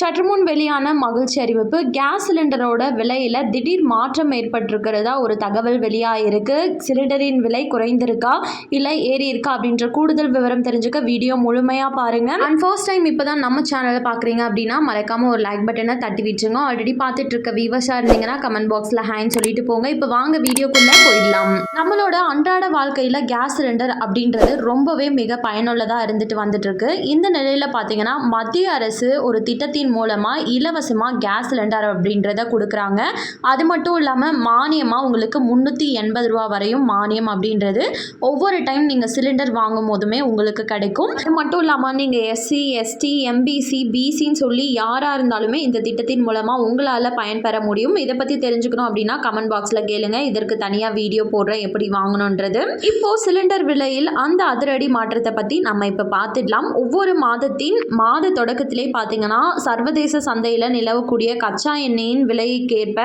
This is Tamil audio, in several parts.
சற்று முன் வெளியான மகிழ்ச்சி அறிவிப்பு கேஸ் சிலிண்டரோட விலையில் திடீர் மாற்றம் ஏற்பட்டிருக்கிறதா ஒரு தகவல் வெளியாகிருக்கு சிலிண்டரின் விலை குறைந்திருக்கா? இல்லை ஏறி இருக்கா? அப்படின்ற கூடுதல் விவரம் தெரிஞ்சுக்க வீடியோ முழுமையாக பாருங்கள் அண்ட் ஃபர்ஸ்ட் டைம் இப்போ தான் நம்ம சேனலை பார்க்குறீங்க அப்படின்னா மறக்காமல் ஒரு லைக் பட்டனை தட்டி விட்டுருங்க. ஆல்ரெடி பார்த்துட்டு இருக்க வியூவர்ஸாக இருந்தீங்கன்னா கமெண்ட் பாக்ஸில் ஹேண்ட் சொல்லிட்டு போங்க. இப்போ வாங்க வீடியோக்குள்ளே போயிடலாம். நம்மளோட அன்றாட வாழ்க்கையில் கேஸ் சிலிண்டர் அப்படின்றது ரொம்பவே மிக பயனுள்ளதாக இருந்துட்டு வந்துட்டு இருக்கு இந்த நிலையில் பார்த்தீங்கன்னா மத்திய அரசு ஒரு திட்டத்தை திட்டத்தின் மூலமாக இலவசமாக கேஸ் சிலிண்டர் அப்படின்றத கொடுக்குறாங்க. அது மட்டும் இல்லாமல் மானியமாக உங்களுக்கு முந்நூற்றி எண்பது ரூபா வரையும் மானியம் அப்படின்றது ஒவ்வொரு டைம் நீங்கள் சிலிண்டர் வாங்கும் போதுமே உங்களுக்கு கிடைக்கும். அது மட்டும் இல்லாமல் நீங்கள் எஸ்சி எஸ்டி எம்பிசி பிசின்னு சொல்லி யாராக இருந்தாலுமே இந்த திட்டத்தின் மூலமாக உங்களால் பயன்பெற முடியும். இதை பற்றி தெரிஞ்சுக்கணும் அப்படின்னா கமெண்ட் பாக்ஸில் கேளுங்க. இதற்கு தனியாக வீடியோ போடுறேன் எப்படி வாங்கணுன்றது இப்போ சிலிண்டர் விலையில் அந்த அதிரடி மாற்றத்தை பற்றி நம்ம இப்போ பார்த்துடலாம். ஒவ்வொரு மாதத்தின் மாத தொடக்கத்திலே பார்த்தீங்கன்னா சர்வதேச சந்தையில் நிலவக்கூடிய கச்சா எண்ணெயின் விலைக்கேற்ப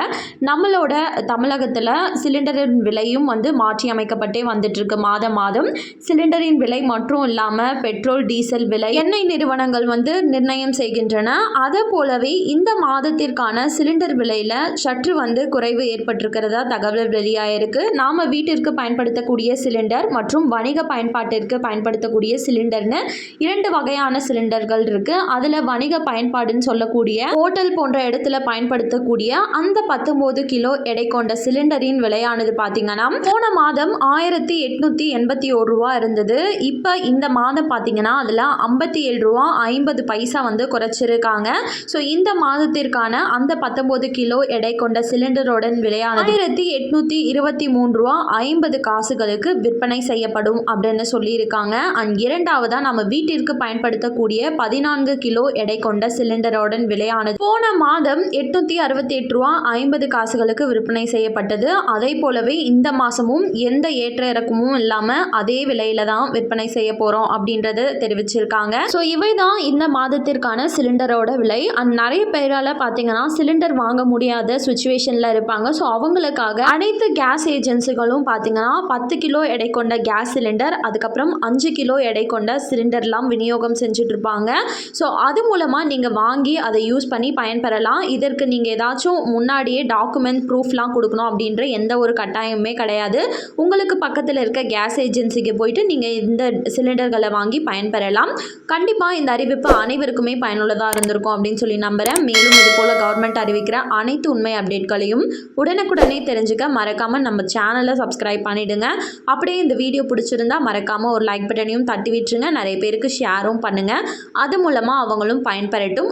நம்மளோட தமிழகத்தில் சிலிண்டரின் விலையும் வந்து மாற்றி அமைக்கப்பட்டே வந்துட்டுருக்கு மாதம் மாதம். சிலிண்டரின் விலை மட்டும் இல்லாமல் பெட்ரோல் டீசல் விலை எண்ணெய் நிறுவனங்கள் வந்து நிர்ணயம் செய்கின்றன. அதே போலவே இந்த மாதத்திற்கான சிலிண்டர் விலையில் சற்று வந்து குறைவு ஏற்பட்டிருக்கிறதா தகவல் வெளியாயிருக்கு. நாம் வீட்டிற்கு பயன்படுத்தக்கூடிய சிலிண்டர் மற்றும் வணிக பயன்பாட்டிற்கு பயன்படுத்தக்கூடிய சிலிண்டர்னு இரண்டு வகையான சிலிண்டர்கள் இருக்குது அதில் வணிக பயன்பாடு அப்படின்னு சொல்லக்கூடிய ஹோட்டல் போன்ற இடத்துல பயன்படுத்தக்கூடிய அந்த பத்தொம்போது கிலோ எடை கொண்ட சிலிண்டரின் விலையானது பார்த்தீங்கன்னா போன மாதம் ஆயிரத்தி எட்நூத்தி எண்பத்தி ஒரு ரூபா இருந்தது. இப்போ இந்த மாதம் பார்த்தீங்கன்னா அதில் ஐம்பத்தி ஏழு ரூபா ஐம்பது பைசா வந்து குறைச்சிருக்காங்க. ஸோ இந்த மாதத்திற்கான அந்த பத்தொன்பது கிலோ எடை கொண்ட சிலிண்டரோட விலையானது ஆயிரத்தி எட்நூத்தி இருபத்தி மூணு ரூபா ஐம்பது காசுகளுக்கு விற்பனை செய்யப்படும் அப்படின்னு சொல்லியிருக்காங்க. அண்ட் இரண்டாவதாக நம்ம வீட்டிற்கு பயன்படுத்தக்கூடிய பதினான்கு கிலோ எடை கொண்ட சிலிண்டர் சிலிண்டரோட விலையானது போன மாதம் எட்நூற்றி அறுபத்தி எட்டு ரூபா ஐம்பது காசுகளுக்கு விற்பனை செய்யப்பட்டது. அதே போலவே இந்த மாதமும் எந்த ஏற்ற இறக்கமும் இல்லாமல் அதே விலையில தான் விற்பனை செய்ய போகிறோம் அப்படின்றது தெரிவிச்சிருக்காங்க. ஸோ இவை தான் இந்த மாதத்திற்கான சிலிண்டரோட விலை. அண்ட் நிறைய பேரால் பாத்தீங்கன்னா சிலிண்டர் வாங்க முடியாத சுச்சுவேஷனில் இருப்பாங்க. ஸோ அவங்களுக்காக அனைத்து கேஸ் ஏஜென்சிகளும் பார்த்தீங்கன்னா பத்து கிலோ எடை கொண்ட கேஸ் சிலிண்டர் அதுக்கப்புறம் அஞ்சு கிலோ எடை கொண்ட சிலிண்டர்லாம் விநியோகம் செஞ்சுட்டு இருப்பாங்க. ஸோ அது மூலமாக நீங்கள் வாங்கி வாங்கி அதை யூஸ் பண்ணி பயன்பெறலாம். இதற்கு நீங்கள் ஏதாச்சும் முன்னாடியே டாக்குமெண்ட் ப்ரூஃப்லாம் கொடுக்கணும் அப்படின்ற எந்த ஒரு கட்டாயமுமே கிடையாது. உங்களுக்கு பக்கத்தில் இருக்க கேஸ் ஏஜென்சிக்கு போயிட்டு நீங்கள் இந்த சிலிண்டர்களை வாங்கி பயன்பெறலாம். கண்டிப்பாக இந்த அறிவிப்பு அனைவருக்குமே பயனுள்ளதாக இருந்திருக்கும் அப்படின்னு சொல்லி நம்புகிறேன் மேலும் இது போல் கவர்மெண்ட் அறிவிக்கிற அனைத்து உண்மை அப்டேட்களையும் உடனுக்குடனே தெரிஞ்சுக்க மறக்காமல் நம்ம சேனலை சப்ஸ்கிரைப் பண்ணிவிடுங்க அப்படியே இந்த வீடியோ பிடிச்சிருந்தா மறக்காமல் ஒரு லைக் பட்டனையும் தட்டி விட்டுருங்க. நிறைய பேருக்கு ஷேரும் பண்ணுங்கள் அது மூலமாக அவங்களும் பயன்பெறட்டும்.